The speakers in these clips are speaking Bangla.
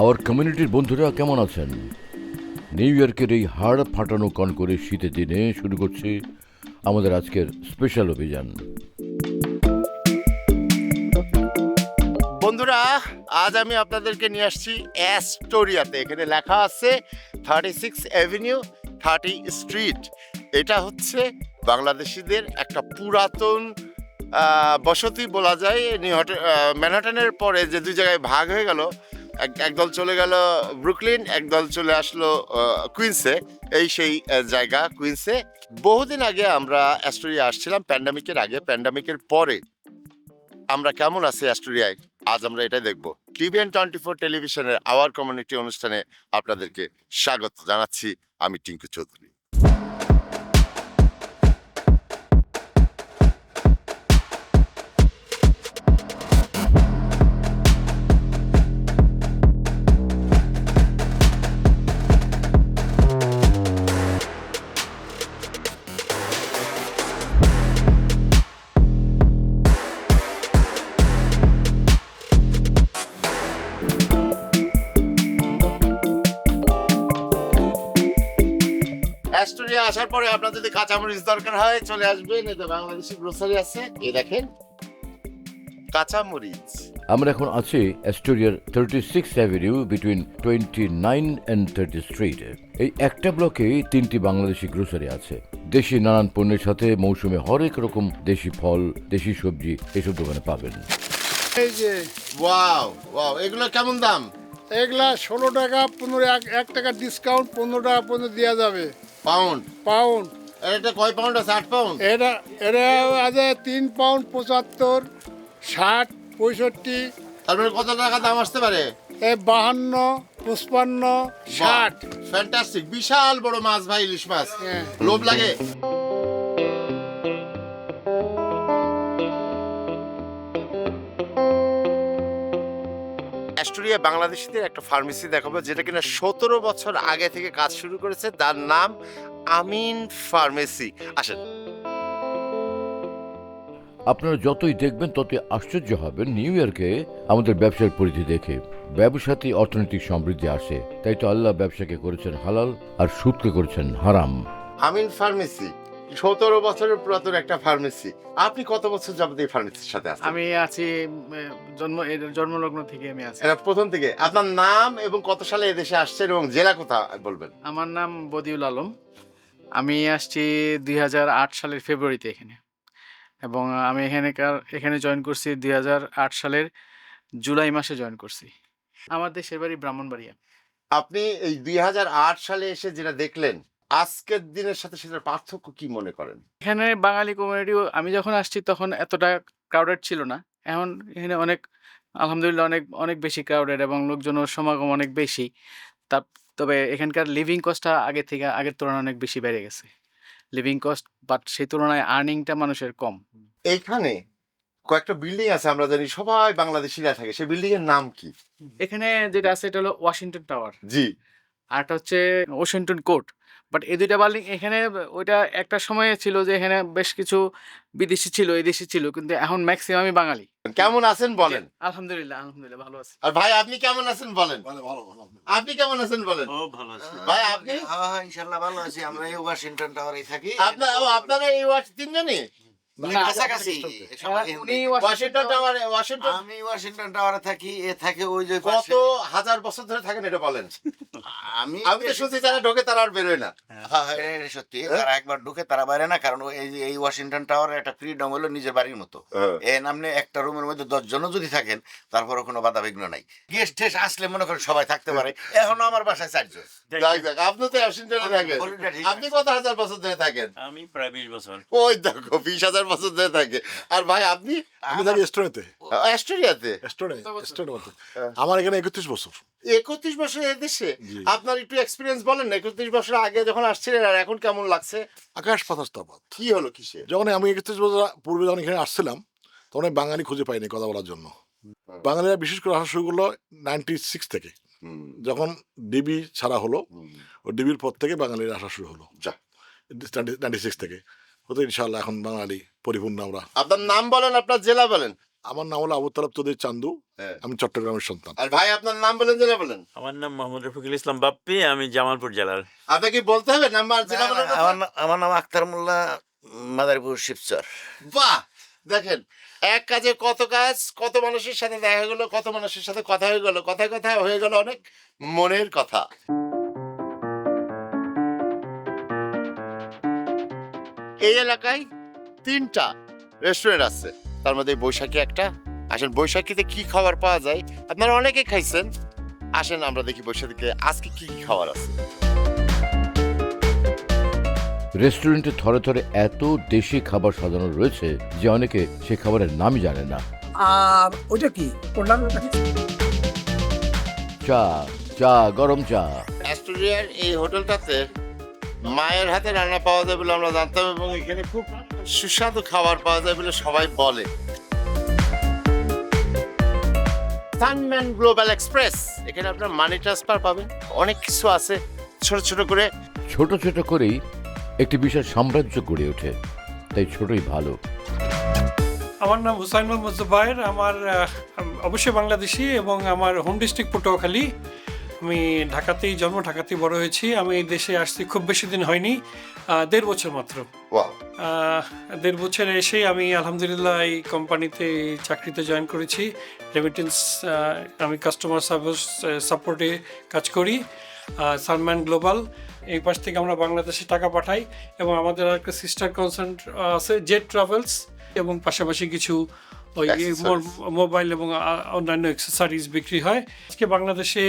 আমার কমিউনিটির বন্ধুরা কেমন আছেন? নিউ ইয়র্কের এই হাড় ফাটানো কনকরে শীতের দিনে শুরু করছি আমাদের আজকের স্পেশাল অভিযান। বন্ধুরা, আজ আমি আপনাদেরকে নিয়ে আসছি অ্যাস্টোরিয়াতে এখানে লেখা আছে thirty six avenue thirty street এটা হচ্ছে বাংলাদেশিদের একটা পুরাতন বসতি বলা যায়। ম্যানহাটনের পরে যে দুই জায়গায় ভাগ হয়ে গেল একদল চলে গেল ব্রুকলিন, একদল চলে আসলো কুইন্সে। এই সেই জায়গা, কুইন্সে। বহুদিন আগে আমরা অ্যাস্টোরিয়া আসছিলাম, প্যান্ডামিকের আগে, প্যান্ডামিকের পরে। আমরা কেমন আছি অ্যাস্টোরিয়ায়? আজ আমরা এটাই দেখব। TVN twenty four television our community অনুষ্ঠানে আপনাদেরকে স্বাগত জানাচ্ছি, আমি টিঙ্কু চৌধুরী। অ্যাস্টোরিয়া আসার পরে আপনার যদি কাঁচামরিচ দরকার হয় চলে আসবেন। এতে বাংলাদেশি গ্রোসারি আছে। এই দেখেন কাঁচামরিচ। আমরা এখন আছি অ্যাস্টোরিয়ার thirty six avenue between twenty nine and thirty street এই একটা ব্লকে তিনটি বাংলাদেশি গ্রোসারি আছে। দেশি নানান পণ্যের সাথে মৌসুমে হরেক রকম দেশি ফল দেশি সবজি এসব দোকানে পাবেন। এই যে ওয়াও ওয়াও এগুলো কেমন দাম? এগুলা ষোলো টাকা পনেরো এক এক টাকা ডিসকাউন্ট পনেরো টাকা পর্যন্ত দেওয়া যাবে। পাউন্ড। পাউন্ড। এটা কয় পাউন্ড আছে? আট পাউন্ড? এটা এটা আছে তিন পাউন্ড পঁচাত্তর ষাট পঁয়ষট্টি। তারপরে কত টাকা দাম আসতে পারে? এ বাহান্ন পঁচপান্ন ষাট। ফ্যান্টাস্টিক বিশাল বড় মাছ ভাই ইলিশ মাছ। হ্যাঁ। লোভ লাগে? অ্যাস্টোরিয়া বাংলাদেশিদের একটা ফার্মেসি দেখাবো যেটা কিনা সতেরো বছর আগে থেকে কাজ শুরু করেছে। তার নাম আমিন ফার্মেসি আসেন। আপনারা যতই দেখবেন ততই আশ্চর্য হবেন। নিউ ইয়র্কে আমাদের ব্যবসার পরিধি দেখে ব্যবসাতেই অর্থনৈতিক সমৃদ্ধি আসে। তাই তো আল্লাহ ব্যবসাকে করেছেন হালাল আর সুদকে করেছেন হারাম। আমিন ফার্মেসি সতেরো বছরের পুরাতন একটা ফার্মেসি আপনি কত বছর যাবত এই ফার্মেসির সাথে আছেন? আমি আছি জন্ম জন্মলগ্ন থেকে আমি আছি। প্রথম থেকে। আপনার নাম এবং কত সালে এদেশে আসছেন এবং জেলা কোথা বলবেন? আমার নাম বদিউল আলম। আমি আসছি দুই হাজার আট সালের ফেব্রুয়ারিতে এখানে। এবং আমি এখানেকার এখানে জয়েন করছি দুই হাজার আট সালের জুলাই মাসে জয়েন করছি। আমার দেশের বাড়ি ব্রাহ্মণবাড়িয়া। আপনি এই দুই হাজার আট সালে এসে যেটা দেখলেন আজকের দিনের সাথে সেটার পার্থক্য কি মনে করেন? এখানে বাঙালি কমিউনিটিও আমি যখন আসছি তখন এতটা ক্রাউডেড ছিল না। এখন এখানে অনেক আলহামদুলিল্লাহ অনেক অনেক বেশি ক্রাউডেড এবং লোকজনের সমাগম অনেক বেশি। তা তবে এখানকার লিভিং কস্টটা আগে থেকে আগের তুলনায় অনেক বেশি বেড়ে গেছে। লিভিং কস্ট বাট সেই তুলনায় আর্নিংটা মানুষের কম। এইখানে কয়েকটা বিল্ডিং আছে আমরা জানি সবাই বাংলাদেশিরা থাকে। সেই বিল্ডিং এর নাম কি? এখানে যেটা আছে এটা হলো ওয়াশিংটন টাওয়ার জি। আর একটা হচ্ছে ওয়াশিংটন কোর্ট বাট এই দুইটা বার্লিং এখানে ওইটা একটা সময়ে ছিল যে এখানে বেশ কিছু বিদেশি ছিল এদেশি ছিল কিন্তু এখন ম্যাক্সিমামই বাঙালি। কেমন আছেন বলেন? আলহামদুলিল্লাহ আলহামদুলিল্লাহ ভালো আছি। আর ভাই আপনি কেমন আছেন বলেন? আপনি কেমন আছেন বলেন? ও ভালো আছি। ভাই আপনি? হ্যাঁ ইনশাল্লাহ ভালো আছি। আমরা এই ওয়াশিংটন টাওয়ারে থাকি। আপনার আপনারা এই ওয়াশ তিনজনই? না, কাছাকাছি সবাই আহ, উনি হিন্দি। ওয়াশিংটন টাওয়ারে ওয়াশিংটন আমি ওয়াশিংটন টাওয়ারে থাকি এ থাকে ওই যে কত হাজার বছর ধরে থাকেন এটা বলেন? আমি আমি তো শুনছি যারা ঢোকে তারা আর বেরোয় না। হ্যাঁ, হ্যাঁ, এটা সত্যি তারা একবার ঢুকে তারা বাইরে না কারণ এই এই ওয়াশিংটন টাওয়ারে একটা ফ্রিডম হলো নিজের বাড়ির মতো। এ নামনে একটা রুমের মধ্যে দশ জনও যদি থাকেন তারপরে কোনো বাধা বিঘ্ন নাই। গেস্ট টেস্ট আসলে মনে করেন সবাই থাকতে পারে। এখনও আমার বাসায় চারজন। আপনি তো ওয়াশিংটনে থাকেন। আপনি কত হাজার বছর ধরে থাকেন? আমি প্রায় বিশ বছর। ওই দেখো বিশ হাজার বছর ধরে থাকে। আর ভাই আপনি? আমি থাকি অস্ট্রেলিয়াতে। আমার এখানে একত্রিশ বছর। একত্রিশ বছর এই দেশে? আপনার একটু এক্সপিরিয়েন্স বলেন একত্রিশ বছর আগে যখন আসছিলেন আর এখন কেমন লাগছে? আকাশ পাতাস তফাৎ কি হলো কিসে? যখন আমি একত্রিশ বছর পূর্বে যখন এখানে আসছিলাম তখন আমি বাঙালি খুঁজে পাইনি কথা বলার জন্য। বাঙালিরা বিশেষ করে আসা শুরু করল নাইনটি সিক্স থেকে যখন ডিবি ছাড়া হলো ও ডিবির পর থেকে বাঙালিরা আসা শুরু হলো। যা। নাইনটি সিক্স থেকে। হতো ইনশাল্লাহ এখন বাঙালি পরিপূর্ণ আমরা। আপনার নাম বলেন আপনার জেলা বলেন। আমার নাম হলো আবু তালাব তোদের চান্দু হ্যাঁ। আমি চট্টগ্রামের সন্তান। আর ভাই আপনার নাম বলেন জেলা বলেন। আমার নাম মোহাম্মদ রফিকুল ইসলাম বাপ্পি আমি জামালপুর জেলার। আপনাকে কি বলতে হবে নাম্বার জেলা কথা? আমার আমার নাম আক্তার মোল্লা মাদারীপুর শিবচর। বাহ! দেখেন এক কাজে কত কাজ কত মানুষের সাথে দেখা গেল কত মানুষের সাথে কথা হয়ে গেল কথায় কথায় হয়ে গেল অনেক মনের কথা। এই এলাকায় তিনটা রেস্টুরেন্ট আছে। তার মধ্যে বৈশাখী একটা। আসেন বৈশাখীতে কি খাবার পাওয়া যায়? আপনারা অনেকে খাইছেন। আসেন আমরা দেখি বৈশাখীতে আজকে কি কি খাবার আছে। রেস্টুরেন্টে থরে থরে এত দেশি খাবার সাজানো রয়েছে যে অনেকে সে খাবারের নামই জানে না। আর ওইটা কি? করলাম চা চা গরম চা। অ্যাস্টোরিয়ার এই হোটেলটাতে মায়ের হাতে রান্না পাওয়া যায় বলে আমরা জানতাম এবং এখানে খুব সুস্বাদু খাবার পাওয়া যায় বলে সবাই বলে। সানম্যান গ্লোবাল এক্সপ্রেস এখানে আপনার মানি ট্রান্সফার পাবেন। অনেক কিছু আছে ছোট ছোট করে। ছোট ছোট করেই একটি বিশাল সাম্রাজ্য গড়ে ওঠে তাই ছোটই ভালো। আমার নাম হুসাইন মোহাম্মদ জুবাইর আমার অবশ্যই বাংলাদেশি এবং আমার হোম ডিস্ট্রিক্ট পটুয়াখালী। আমি ঢাকাতেই জন্ম ঢাকাতেই বড় হয়েছি। আমি এই দেশে আসছি খুব বেশি দিন হয়নি দেড় বছর মাত্র। দেড় বছর এসেই আমি আলহামদুলিল্লাহ এই কোম্পানিতে চাকরিতে জয়েন করেছি। রেমিটেন্স আমি কাস্টমার সার্ভিস সাপোর্টে কাজ করি। সালমান গ্লোবাল এই পাশ থেকে আমরা বাংলাদেশে টাকা পাঠাই এবং আমাদের আর একটা সিস্টার কনসার্ন আছে জেট ট্রাভেলস এবং পাশাপাশি কিছু ওই. মোবাইল এবং অন্যান্য এক্সেসরিজ বিক্রি হয়। আজকে বাংলাদেশে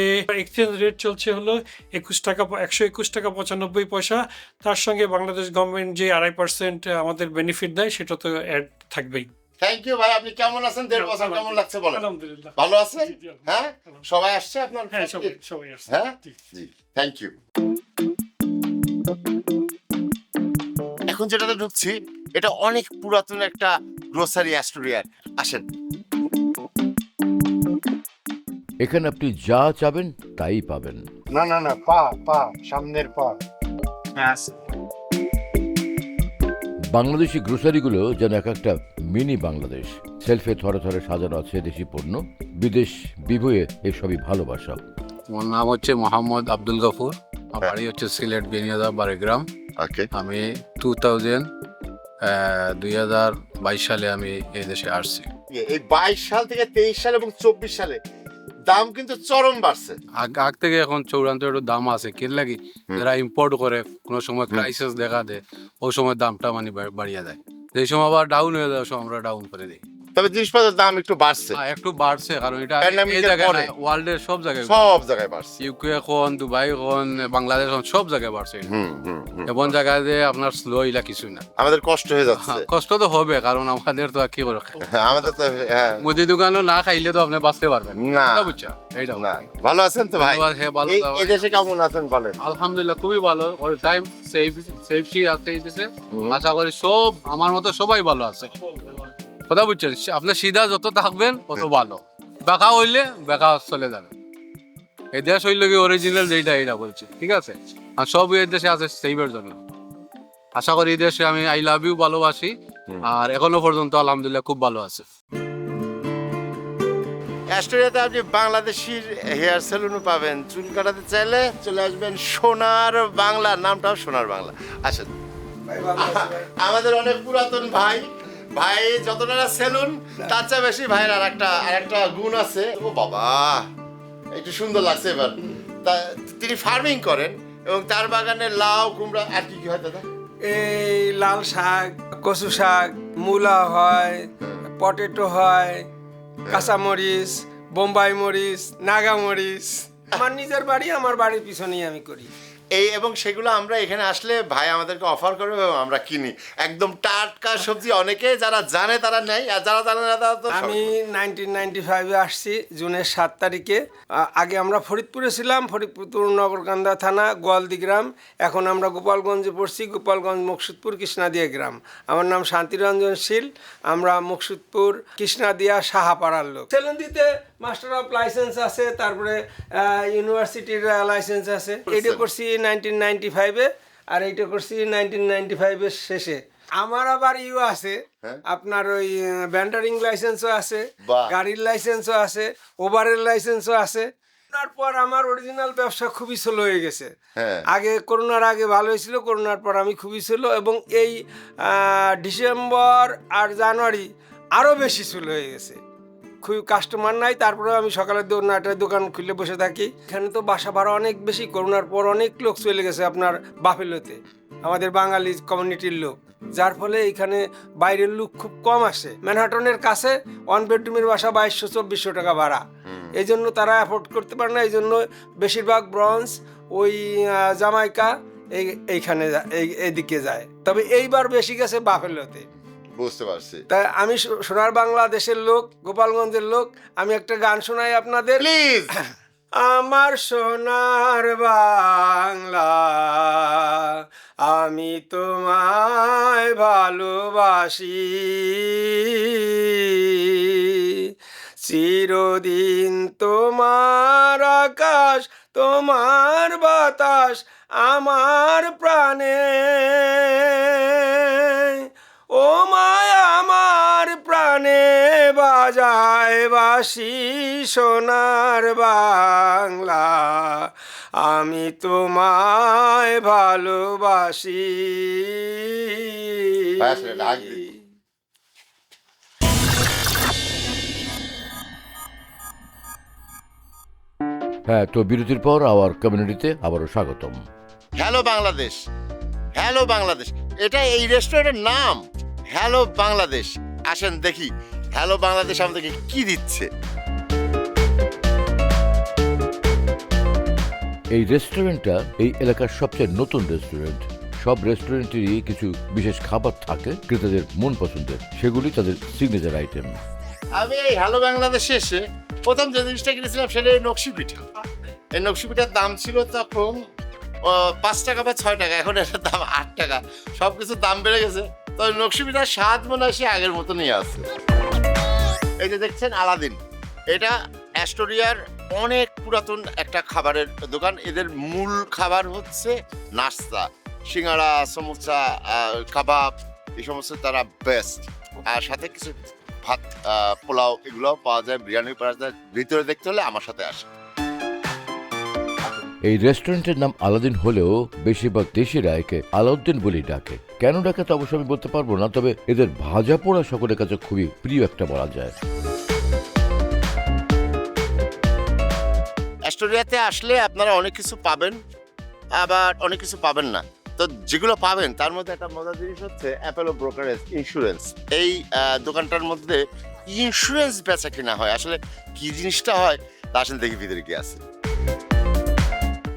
এক্সচেঞ্জ রেট চলছে হলো একুশ টাকা একশো একুশ টাকা পঁচানব্বই পয়সা। তার সঙ্গে বাংলাদেশ গভর্নমেন্ট যে আড়াই পার্সেন্ট আমাদের বেনিফিট দেয় সেটা তো অ্যাড থাকবেই। থ্যাংক ইউ ভাই। আপনি কেমন আছেন? দেড় বছর কেমন লাগছে বলেন? আলহামদুলিল্লাহ। ভালো আছেন? হ্যাঁ? সবাই আসছে আপনার হ্যাঁ সবাই সবাই আসছে। হ্যাঁ। জি। থ্যাংক ইউ এখন যেটাতে ঢুকছি এটা অনেক পুরাতন একটা গ্রোসারি অ্যাস্টোরিয়ার আসেন। এখানে আপনি যা চাবেন তাই পাবেন। না না না পা পা সামনের পা। বাংলাদেশি গ্রোসারিগুলো যেন এক একটা মিনি বাংলাদেশ। সেলফে থরে থরে সাজানো আছে দেশি পণ্য। বিদেশ বিভয়ে এসবই ভালোবাসা। আমার নাম হচ্ছে মোহাম্মদ আব্দুল গফুর। আমার বাড়ি হচ্ছে সিলেট বেনিয়াদা বারেগ্রাম। ওকে আমি টু থাউজেন্ড দুই হাজার বাইশ সালে আমি এই দেশে আসছি। এই বাইশ সাল থেকে তেইশ সাল এবং চব্বিশ সালে দাম কিন্তু চরম বাড়ছে। আগ আগ থেকে এখন চৌরান্ত একটু দাম আছে। কি লাগি যারা ইম্পোর্ট করে কোনো সময় ক্রাইসিস দেখা দেয় ওই সময় দামটা মানে বাড়িয়ে দেয় যে সময় আবার ডাউন হয়ে যায় সময় আমরা ডাউন করে দিই। তবে জিনিসপত্রের দাম একটু বাড়ছে। হ্যাঁ, একটু বাড়ছে কারণ এটা Pandemic এই এর জায়গায় পরে। ওয়ার্ল্ডের সব জায়গায় সব জায়গায় বাড়ছে। ইউকে এখন দুবাই এখন বাংলাদেশ এখন সব জায়গায় বাড়ছে এটা। হুম হুম হুম। এমন জায়গায় যে আপনার স্লো ইলা কিছুই না। আমাদের কষ্ট হয়ে যাচ্ছে। হ্যাঁ, কষ্ট তো হবে কারণ আমাদের তো আর কি করে হ্যাঁ, আমাদের তো হ্যাঁ। মুদি দোকানও না খাইলে তো আপনি বাঁচতে পারবেন। না। এটা বুঝছ? এইটা না। ভালো আছেন তো ভাই? ধন্যবাদ, হ্যাঁ, ভালো এই দেশে কেমন আছেন বলেন? আলহামদুলিল্লাহ খুবই ভালো। ওই টাইম সেফ সেফটি আছে এই দেশে। আশা করি সব আমার মতো সবাই ভালো আছে। কথা বুঝছেন? আপনার সিধা যত থাকবেন তত ভালো। বেকা হইলে বেকা চলে যাবে। এই দেশ হইলে কি অরিজিনাল যেটা এইটা বলছি ঠিক আছে? আর সব এই দেশে আছে সেইবের জন্য। আশা করি এই দেশে আমি আই লাভ ইউ ভালোবাসি। আর এখনও পর্যন্ত আলহামদুলিল্লাহ খুব ভালো আছে। অ্যাস্টোরিয়াতে আপনি বাংলাদেশির হেয়ার সেলুনও পাবেন। চুল কাটাতে চাইলে চলে আসবেন সোনার বাংলা। নামটাও সোনার বাংলা। আসেন। আমাদের অনেক পুরাতন ভাই। ভাই, যতটা সেলুন, তার চেয়ে বেশি ভাইয়ের আর একটা আর একটা গুণ আছে। ও বাবা, একটু সুন্দর লাগছে এবার। তা, তিনি ফার্মিং করেন এবং তার বাগানে লাউ, কুমড়া, আর কি কি হয় দাদা? এই লাল শাক, কচু শাক, মূলা হয়, পটেটো হয়, কাঁচামরিচ, বোম্বাই মরিচ, নাগা মরিচ। আমার নিজের বাড়ি, আমার বাড়ির পিছনেই আমি করি। এই এবং সেগুলো আমরা এখানে আসলে ভাই আমাদেরকে অফার করবে এবং আমরা কিনি। একদম টাটকা সবজি অনেকে যারা জানে তারা নেয় আর যারা জানে না তারা তো আমি নাইনটিন নাইনটি ফাইভে আসছি জুনের সাত তারিখে। আগে আমরা ফরিদপুরে ছিলাম ফরিদপুর নগরকান্দা থানা গোয়ালদি গ্রাম। এখন আমরা গোপালগঞ্জে পড়ছি গোপালগঞ্জ মুকসুদপুর কৃষ্ণাদিয়া গ্রাম। আমার নাম শান্তিরঞ্জন শীল আমরা মুকসুদপুর কৃষ্ণাদিয়া সাহাপাড়ার লোক। সেলন্দিতে মাস্টার অফ লাইসেন্স আছে তারপরে ইউনিভার্সিটির লাইসেন্স আছে। এইটা করছি নাইনটিন নাইনটি ফাইভে আর এইটা করছি নাইনটিন নাইনটি ফাইভের শেষে। আমার আবার ইউ আছে হ্যাঁ? আপনার ওই ব্যান্ডারিং লাইসেন্সও আছে। গাড়ির লাইসেন্সও আছে ওভারের লাইসেন্সও আছে। তারপর আমার অরিজিনাল ব্যবসা খুবই স্লো হয়ে গেছে। হ্যাঁ। আগে করোনার আগে ভালো হয়েছিল করোনার পর আমি খুবই স্লো এবং এই ডিসেম্বর আর জানুয়ারি আরও বেশি স্লো হয়ে গেছে। খুব কাস্টমার নাই তারপরে আমি সকালে দো- নয়টায় দোকান খুলে বসে থাকি। এখানে তো বাসা ভাড়া অনেক বেশি করোনার পর অনেক লোক চলে গেছে আপনার বাফেলোতে আমাদের বাঙালি কমিউনিটির লোক। যার ফলে এখানে বাইরের লোক খুব কম আসে। ম্যানহাটনের কাছে ওয়ান বেডরুমের বাসা বাইশশো চব্বিশশো টাকা ভাড়া। এই জন্য তারা অ্যাফোর্ড করতে পারে না এই জন্য বেশিরভাগ ব্রঞ্জ ওই জামাইকা এই এইখানে এই এইদিকে যায়। তবে এইবার বেশি গেছে বাফেলোতে। বুঝতে পারছি। তাই আমি সোনার বাংলাদেশের লোক গোপালগঞ্জের লোক আমি একটা গান শোনাই আপনাদের। প্লিজ। আমার সোনার বাংলা আমি তোমায় ভালোবাসি। চিরদিন তোমার আকাশ তোমার বাতাস আমার প্রাণে। বাজায় বাসি সোনার বাংলা আমি তোমায় ভালোবাসি। হ্যাঁ তো বিরতির পর আওয়ার কমিউনিটিতে আবারও স্বাগতম হ্যালো বাংলাদেশ হ্যালো বাংলাদেশ এটা এই রেস্টুরেন্টের নাম হ্যালো বাংলাদেশ আসেন দেখি হ্যালো বাংলাদেশ আমাদেরকে কি দিচ্ছে? এই রেস্টুরেন্টটা এই এলাকার সবচেয়ে নতুন রেস্টুরেন্ট। সব রেস্টুরেন্টেরই কিছু বিশেষ খাবার থাকে ক্রেতাদের মন পছন্দের। সেগুলি তাদের সিগনেচার আইটেম আমি এই হ্যালো বাংলাদেশে এসে প্রথম যে জিনিসটা কিনেছিলাম সেটা এই নকশি পিঠা। এই নকশি পিঠার দাম ছিল তখন পাঁচ টাকা বা ছয় টাকা এখন এটার দাম আট টাকা। সব কিছুর দাম বেড়ে গেছে। তো ওই নকশি পিঠার স্বাদ মনে হয় সে আগের মতনই আছে। এই যে দেখছেন আলাদিন, এটা অ্যাস্টোরিয়ার অনেক পুরাতন একটা খাবারের দোকান। এদের মূল খাবার হচ্ছে নাস্তা, সিঙ্গাড়া, সমোসা কাবাব, এই সমস্ত তারা বেস্ট আর সাথে কিছু ভাত পোলাও এগুলো পাওয়া যায়, বিরিয়ানি পাওয়া যায়। ভিতরে দেখতে হলে আমার সাথে আসে এই রেস্টুরেন্টের নাম আলাদিন হলেও বেশিরভাগ দেশিরা একে আলাউদ্দিন বলেই ডাকে। কেন ডাকে তা অবশ্য আমি বলতে পারব না, তবে এদের ভাজা পোড়া সকলের কাছে খুবই প্রিয় একটা বলা যায়। অ্যাস্টোরিয়াতে আসলে আপনারা অনেক কিছু পাবেন, আবার অনেক কিছু পাবেন না। তো যেগুলো পাবেন, তার মধ্যে একটা মজার জিনিস হচ্ছে অ্যাপেলো ব্রোকারেজ ইন্স্যুরেন্স এই দোকানটার মধ্যে ইন্স্যুরেন্স বেচা কিনা হয়, আসলে কি জিনিসটা হয়, তা আসলে দেখি ভিতরে কি আছে।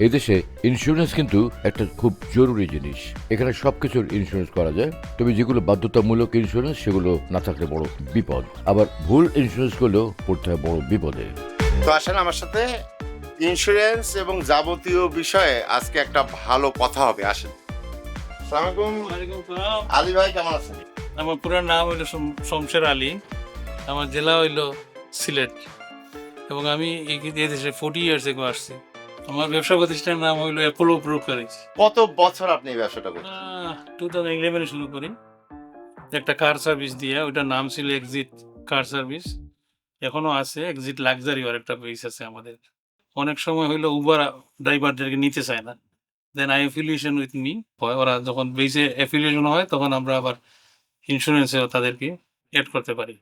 এদেশে ইন্স্যুরেন্স কিন্তু একটা খুব জরুরি জিনিস। এখানে সবকিছুর ইন্স্যুরেন্স করা যায়। তবে যেগুলো বাধ্যতামূলক ইন্স্যুরেন্স সেগুলো না থাকলে বড় বিপদ। আবার ভুল ইন্স্যুরেন্স করলেও পড়তে হয় বড় বিপদে। তো আসেন আমার সাথে। ইন্স্যুরেন্স এবং যাবতীয় বিষয়ে আজকে একটা ভালো কথা হবে। আসেন। আসসালামু আলাইকুম। আলী ভাই কেমন আছেন? আমার পুরো নাম হইল শম- শমশের আলী। আমার জেলা হইল সিলেট। এবং আমি এই এই দেশে ফোর্টি ইয়ার্স এগো আসছি। আমার ব্যবসা প্রতিষ্ঠানের নাম হইল অ্যাপোলো ব্রোকারেজ কত বছর আপনি এই ব্যবসাটা করছেন? টু থাউজেন্ড ইলেভেনে শুরু করি। একটা কার সার্ভিস দিয়ে ওইটার নাম ছিল এক্সিট কার সার্ভিস এখনও আছে এক্সিট লাক্সারি আর একটা বেস আছে আমাদের। অনেক সময় হইল উবার ড্রাইভারদেরকে নিতে চায় না। Then I affiliation with me হয় ওরা যখন বেসে অ্যাফিলিয়েশন হয় তখন আমরা আবার ইন্স্যুরেন্সেও তাদেরকে এড করতে পারি।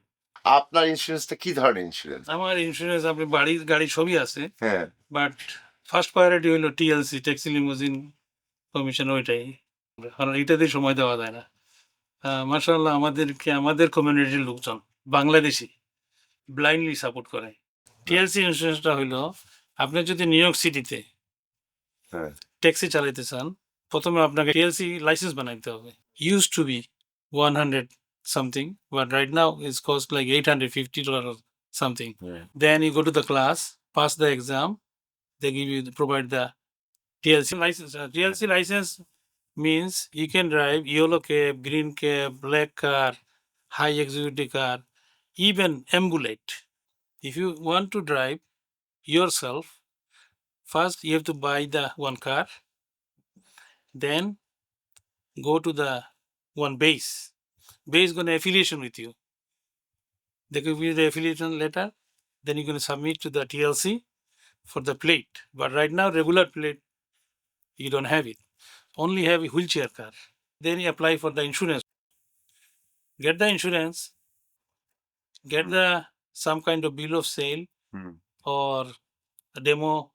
আপনার ইন্স্যুরেন্সটা কি ধরনের ইন্স্যুরেন্স আমার ইন্স্যুরেন্স আপনি বাড়ি গাড়ি সবই আছে। হ্যাঁ। বাট ফার্স্ট প্রায়োরিটি হইল টিএলসি ট্যাক্সি লিমোজিন কমিশন ওইটাই। কারণ এটাতে সময় দেওয়া যায় না। মার্শাল্লাহ আমাদেরকে আমাদের কমিউনিটির লোকজন বাংলাদেশি ব্লাইন্ডলি সাপোর্ট করে। টিএলসি ইন্স্যুরেন্সটা হইল আপনি যদি নিউ ইয়র্ক সিটিতে। ট্যাক্সি চালাইতে চান প্রথমে আপনাকে টিএলসি লাইসেন্স বানাইতে হবে। Used to be one hundred something but right now is cost like eight hundred fifty dollar something then you go to the class pass the exam. They give you provide the TLC license. Uh, TLC license means you can drive yellow cab, green cab, black car, high executive car, even ambulate. If you want to drive yourself, first you have to buy the one car. Then go to the one base. Base gonna affiliation with you. They give you the affiliation letter, then you're gonna submit to the TLC for the plate. But right now, regular plate, you don't have it. Only have a wheelchair car. Then you apply for the insurance. Get the insurance, get the some kind of bill of sale Hmm. or a demo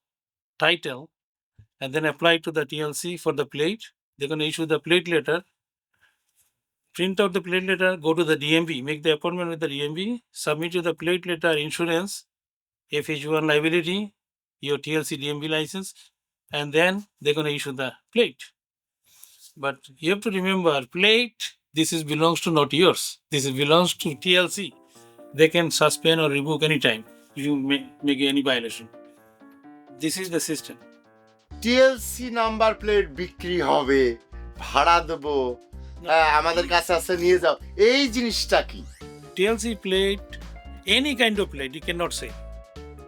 title, and then apply to the TLC for the plate. They're going to issue the plate letter. Print out the plate letter, go to the DMV, make the appointment with the DMV, submit to the plate letter insurance, FH1 liability, your TLC DMV license, and then they're going to issue the plate. But you have to remember, plate, this is belongs to not yours. This is belongs to TLC. They can suspend or revoke anytime if you make, make any violation. This is the system. TLC number plate বিক্রি হবে ভাড়া দেবো আমাদের কাছে আছে নিয়ে যাও এই জিনিসটা কি TLC plate, any kind of plate, you cannot say.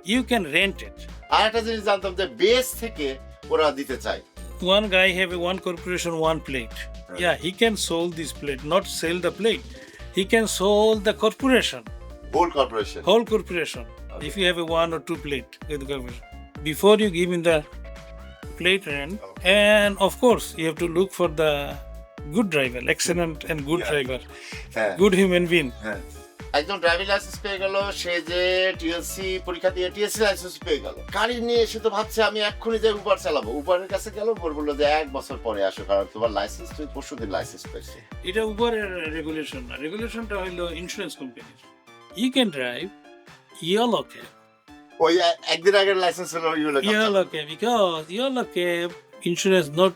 You can rent it. আর একটা জিনিস জানতাম যে বেস থেকে ওরা দিতে চায় One guy have a one corporation, one plate. Yeah, he can sold this plate, not sell the plate. He can sold the corporation, whole corporation whole corporation. If you have a one or two plate with the corporation. Before you give him the plate rent, and of course you have to look for the good driver, excellent and good driver, হ্যাঁ good human being. একজন ড্রাইভিং লাইসেন্স পেয়ে গেল সে যে টিএলসি পরীক্ষা দিয়ে টিএলসি লাইসেন্স পেয়ে গেল। গাড়ি নিয়ে এসে তো ভাবছে আমি এক্ষুনি যে উবার চালাবো। উবারের কাছে গেল উবার বলল যে এক বছর পরে আসো কারণ তোমার লাইসেন্স তুমি পরশু দিন লাইসেন্স পেয়েছে। এটা উবারের রেগুলেশন না। রেগুলেশনটা হলো ইন্স্যুরেন্স কোম্পানির you can drive yellow cab ওই একদিন আগের লাইসেন্স হলো yellow yellow cab because yellow cab insurance not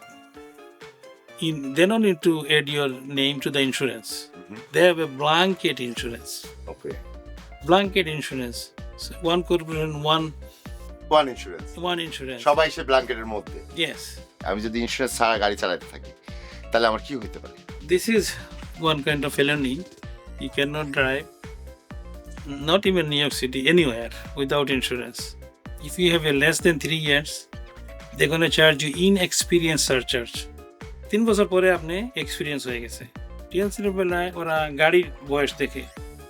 in they don't need to add your name to the insurance Mm-hmm. they have a blanket insurance okay blanket insurance so one corporation one one insurance one insurance সবাই সে ব্ল্যাঙ্কেটের মধ্যে yes আমি যদি ইন্স্যুরেন্স ছাড়া গাড়ি চালাতে থাকি তাহলে আমার কি হতে পারে this is one kind of felony you cannot drive not even new york city anywhere without insurance if you have a less than three years they're going to charge you inexperience surcharge তিন বছর পরে আপনি এক্সপিরিয়েন্স হয়ে গেছে টিএলসির বেলায় ওরা গাড়ির বয়স দেখে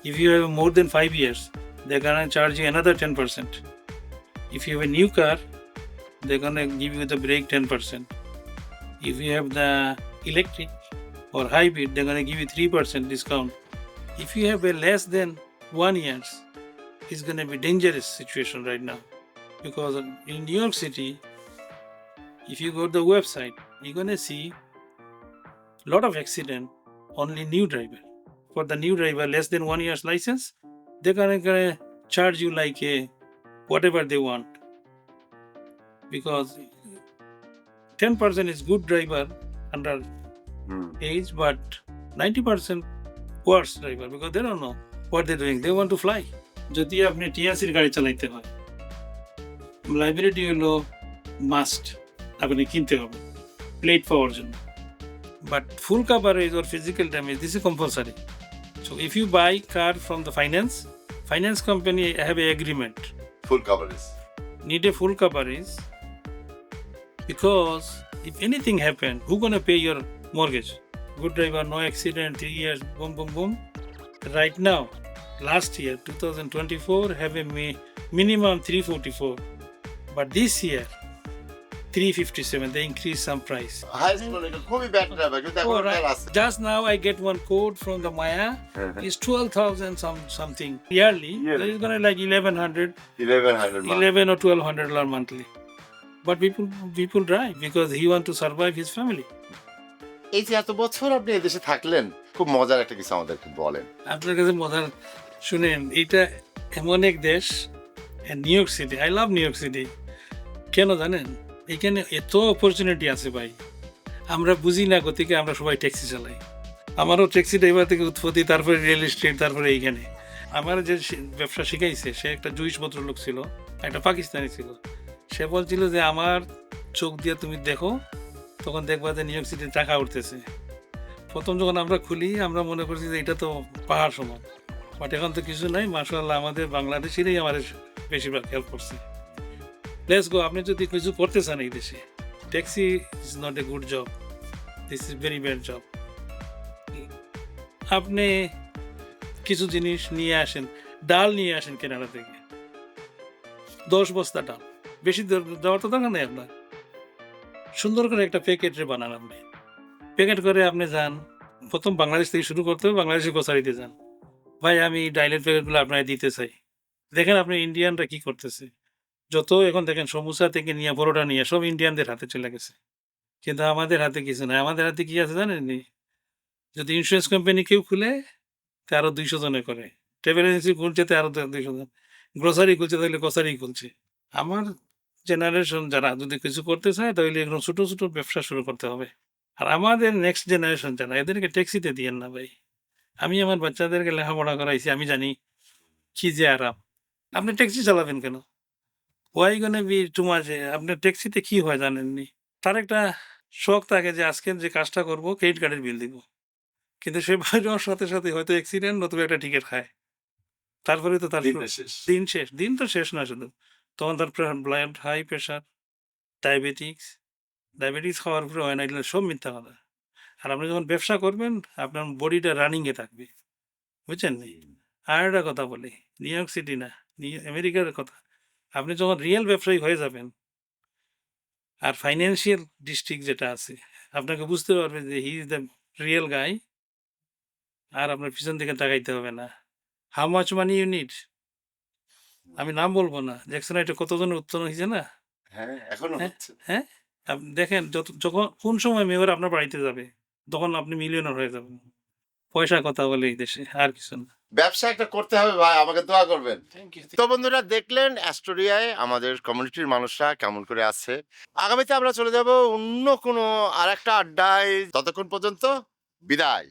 if you have more then five years they gonna charge you another ten percent if you have a new car they gonna give you the break ten percent if you have the electric or hybrid, they're going to give you 3% discount. If you have a less than one years, it's going to be dangerous situation right now. Because in New York City, if you go to the website, you're going to see lot of accident, only new driver. For the new driver, less than one year's license, they're going to charge you like a whatever they want. Because 10% is good driver under age, but 90% worse driver because they don't know what they're doing. They want to fly. যদি আপনি টিএসির গাড়ি চালাইতে হয় লাইব্রেরিটি হলো মাস্ট আপনি কিনতে হবে প্লেট পাওয়ার জন্য but full coverage or physical damage, this is compulsory. So if you buy car from the finance, finance company have a agreement. Full coverage. Need a full coverage because if anything happen, who gonna pay your mortgage? Good driver, no accident, three years, boom, boom, boom. Right now, last year 2024 have a minimum 344, but this year 357. They increased some price. খুবই Oh, Just now, I get one code from the Maya. It's 12,000 some something yearly. Yearly. It's gonna like 1100 eleven hundred 11 or 1200 dollar monthly but people people drive because he want to survive his family এই যে এত বছর আপনি এদেশে থাকলেন খুব মজার একটা কিছু আমাদেরকে বলেন আপনার কাছে মজার শুনেন এটা এমন এক দেশ New York City I love New York City কেন জানেন এখানে এত অপরচুনিটি আছে ভাই। আমরা বুঝি না গতিকে আমরা সবাই ট্যাক্সি চালাই। আমারও ট্যাক্সি ড্রাইভার থেকে উৎপত্তি, তারপরে রিয়েল এস্টেট তারপরে এইখানে। আমার যে ব্যবসা শিখাইছে, সে একটা জুইশ ভদ্রলোক ছিল, একটা পাকিস্তানি ছিল। সে বলছিল যে, আমার চোখ দিয়ে তুমি দেখো, তখন দেখবা যে নিউ ইয়র্ক সিটির টাকা উঠতেছে। প্রথম যখন আমরা খুলি, আমরা মনে করছি যে, এটা তো পাহাড় সমান বাট এখন তো কিছু নাই মার্শাল্লাহ আমাদের বাংলাদেশেরই আমাদের বেশিরভাগ হেল্প করছে। লেটস গো আপনি যদি কিছু করতে চান এই দেশে taxi is not a good job this is very bad job আপনি কিছু জিনিস নিয়ে আসেন, ডাল নিয়ে আসেন কেনাডা থেকে। দশ বস্তা ডাল। বেশি দেওয়ার তো দরকার নেই আপনার। সুন্দর করে একটা প্যাকেটে বানান আপনি। প্যাকেট করে আপনি যান, প্রথম বাংলাদেশ থেকে শুরু করতে হবে বাংলাদেশের গোসারিতে যান। ভাই, আমি ডাইলের প্যাকেটগুলো আপনাকে দিতে চাই। দেখেন আপনি ইন্ডিয়ানরা কি করতেছে। যত এখন দেখেন সমুসা থেকে নিয়ে বড়োটা নিয়ে, সব ইন্ডিয়ানদের হাতে চলে গেছে। কিন্তু আমাদের হাতে কিছু নাই। আমাদের হাতে কি আছে জানেন নি? যদি ইন্স্যুরেন্স কোম্পানি কেউ খুলে, তে আরও দুইশো জনে করে। ট্রাভেল এজেন্সি খুলছে, তে আরও দুইশো জন। গ্রোসারি খুলছে, তাহলে গ্রোসারি খুলছে। আমার জেনারেশন যারা যদি কিছু করতে চায়, তাহলে এরকম ছোটো ছোটো ব্যবসা শুরু করতে হবে। আর আমাদের নেক্সট জেনারেশন যারা, এদেরকে ট্যাক্সিতে দিয়েন না ভাই। আমি আমার বাচ্চাদেরকে লেখাপড়া করাইছি, আমি জানি কি যে আরাম। আপনি ট্যাক্সি চালাবেন কেন? ওয়াই গনে বি টুমাজে আপনার ট্যাক্সিতে কি হয় জানেননি? তার একটা শখ থাকে যে আজকে যে কাজটা করব ক্রেডিট কার্ডের বিল দিব। কিন্তু সে বাইরে যাওয়ার সাথে সাথে হয়তো অ্যাক্সিডেন্ট নতুবা একটা টিকিট খায়। তারপরে তো তার দিন শেষ। দিন তো শেষ না শুধু। তখন তার blood high pressure diabetics diabetes খাওয়ার পরে হয় না এগুলো সব মিথ্যা কথা। আর আপনি যখন ব্যবসা করবেন আপনার বডিটা রানিংয়ে থাকবে। বুঝছেন নি? আর একটা কথা বলি নিউ ইয়র্ক সিটি না নিউ আমেরিকার কথা। আপনি যখন রিয়েল ব্যবসায়ী হয়ে যাবেন আর ফাইন্যান্সিয়াল ডিস্ট্রিক্ট যেটা আছে আপনাকে বুঝতে পারবে যে he is the real guy আর আপনার পিছন দিকে তাকাইতে হবে না। হাউ মাচ মানি ইউনিট আমি নাম বলব না। জ্যাকসন এটা কতজনের উত্তর হয়েছে না? হ্যাঁ এখনও হ্যাঁ। হ্যাঁ? আপনি দেখেন যত যখন কোন সময় মেয়র আপনার বাড়িতে যাবে তখন আপনি মিলিয়নার হয়ে যাবেন। পয়সা কথা বলে এই দেশে আর কিছু না। ব্যবসা একটা করতে হবে ভাই আমাকে দোয়া করবেন। তো বন্ধুরা দেখলেন অ্যাস্টোরিয়ায় আমাদের কমিউনিটির মানুষরা কেমন করে আছে। আগামীতে আমরা চলে যাব অন্য কোনো আর একটা আড্ডায়। ততক্ষণ পর্যন্ত বিদায়।